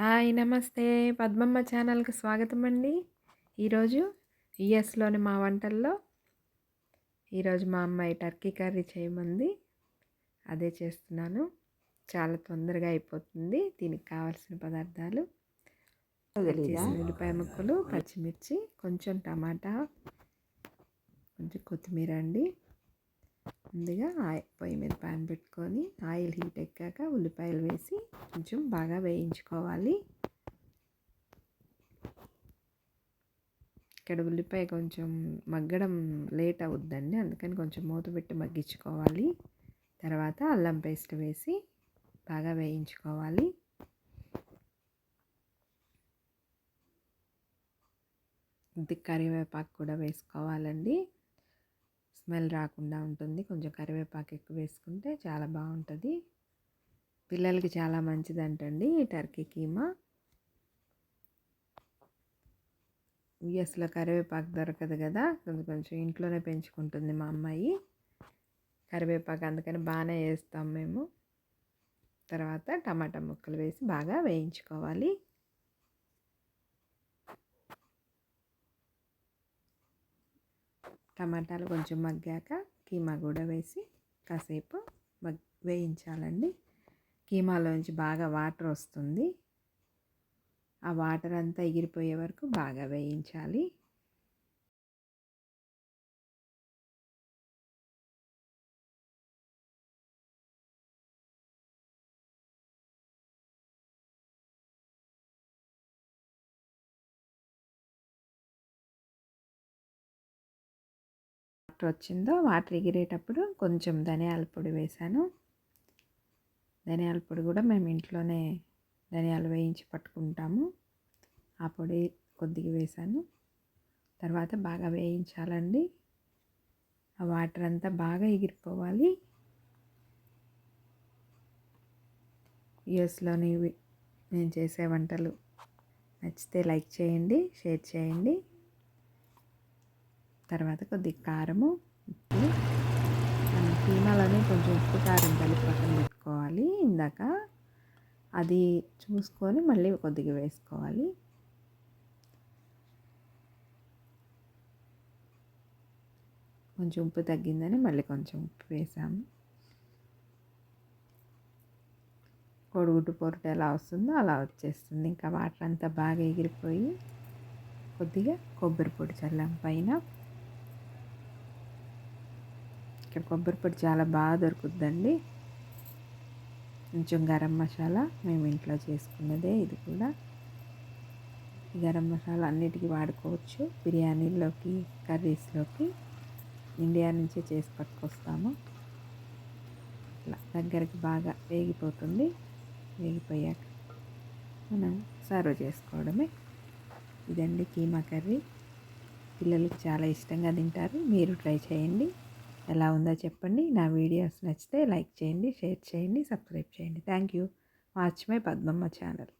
Hi నమస్తే. పద్మమ్మ ఛానల్కి స్వాగతం అండి ఈరోజు యుఎస్లోని మా వంటల్లో ఈరోజు మా అమ్మాయి టర్కీ కర్రీ చేయమంది. అదే చేస్తున్నాను. చాలా తొందరగా అయిపోతుంది. దీనికి కావాల్సిన పదార్థాలు ఉల్లిపాయ ముక్కలు పచ్చిమిర్చి కొంచెం టమాటా కొంచెం కొత్తిమీర అండి. ముందుగా ఆయిల్ పొయ్యి మీద ప్యాన్ పెట్టుకొని ఆయిల్ హీట్ ఎక్కాక ఉల్లిపాయలు వేసి కొంచెం బాగా వేయించుకోవాలి. ఇక్కడ ఉల్లిపాయ కొంచెం మగ్గడం లేట్ అవుద్దండి అందుకని కొంచెం మూత పెట్టి మగ్గించుకోవాలి. తర్వాత అల్లం పేస్ట్ వేసి బాగా వేయించుకోవాలి. ఇది కరివేపాకు కూడా వేసుకోవాలండి. స్మెల్ రాకుండా ఉంటుంది. కొంచెం కరివేపాకు ఎక్కువ వేసుకుంటే చాలా బాగుంటుంది. పిల్లలకి చాలా మంచిదంటండి ఈ టర్కీ కీమా. యుఎస్లో కరివేపాకు దొరకదు కదా. కొంచెం కొంచెం ఇంట్లోనే పెంచుకుంటుంది మా అమ్మాయి. కరివేపాకు అందుకని బాగానే వేస్తాం మేము. తర్వాత టమాటా ముక్కలు వేసి బాగా వేయించుకోవాలి. టమాటాలు కొంచెం మగ్గాక కీమా కూడా వేసి కాసేపు మగ్ వేయించాలండి. కీమాలోంచి బాగా వాటర్ వస్తుంది. ఆ వాటర్ అంతా ఎగిరిపోయే వరకు బాగా వేయించాలి. వాటర్ వచ్చిందో వాటర్ ఎగిరేటప్పుడు కొంచెం ధనియాల పొడి వేశాను ధనియాల పొడి కూడా మేము ఇంట్లోనే ధనియాలు వేయించి పట్టుకుంటాము. ఆ పొడి కొద్దిగా వేశాను తర్వాత బాగా వేయించాలండి. ఆ వాటర్ అంతా బాగా ఎగిరిపోవాలి. యూఎస్లోని నేను చేసే వంటలు నచ్చితే లైక్ చేయండి షేర్ చేయండి. తర్వాత కొద్దిగా కారము ఉప్పు. మనం కీమాలోనే కొంచెం ఉప్పు కారం కలిపి పక్కన పెట్టుకోవాలి. ఇందాక అది చూసుకొని మళ్ళీ కొద్దిగా వేసుకోవాలి. కొంచెం ఉప్పు తగ్గిందని మళ్ళీ కొంచెం ఉప్పు వేసాము. కొడుగుడ్డు పొరట ఎలా వస్తుందో అలా వచ్చేస్తుంది. ఇంకా వాటర్ అంతా బాగా ఎగిరిపోయి కొద్దిగా కొబ్బరి పొడి చల్లాం పైన ఇక్కడ కొబ్బరి పొడి చాలా బాగా దొరుకుద్దండి కొంచెం గరం మసాలా మేము ఇంట్లో చేసుకున్నదే ఇది కూడా. గరం మసాలా అన్నిటికీ వాడుకోవచ్చు. బిర్యానీలోకి కర్రీస్లోకి ఇండియా నుంచే చేసి పట్టుకొస్తాము. ఇట్లా దగ్గరికి బాగా వేగిపోతుంది. వేగిపోయాక మనం సర్వ్ చేసుకోవడమే. ఇదండి కీమా కర్రీ. పిల్లలకు చాలా ఇష్టంగా తింటారు. మీరు ట్రై చేయండి. ఎలా ఉందో చెప్పండి. నా వీడియోస్ నచ్చితే లైక్ చేయండి షేర్ చేయండి సబ్స్క్రైబ్ చేయండి. Thank you. Watch my Padmamma channel.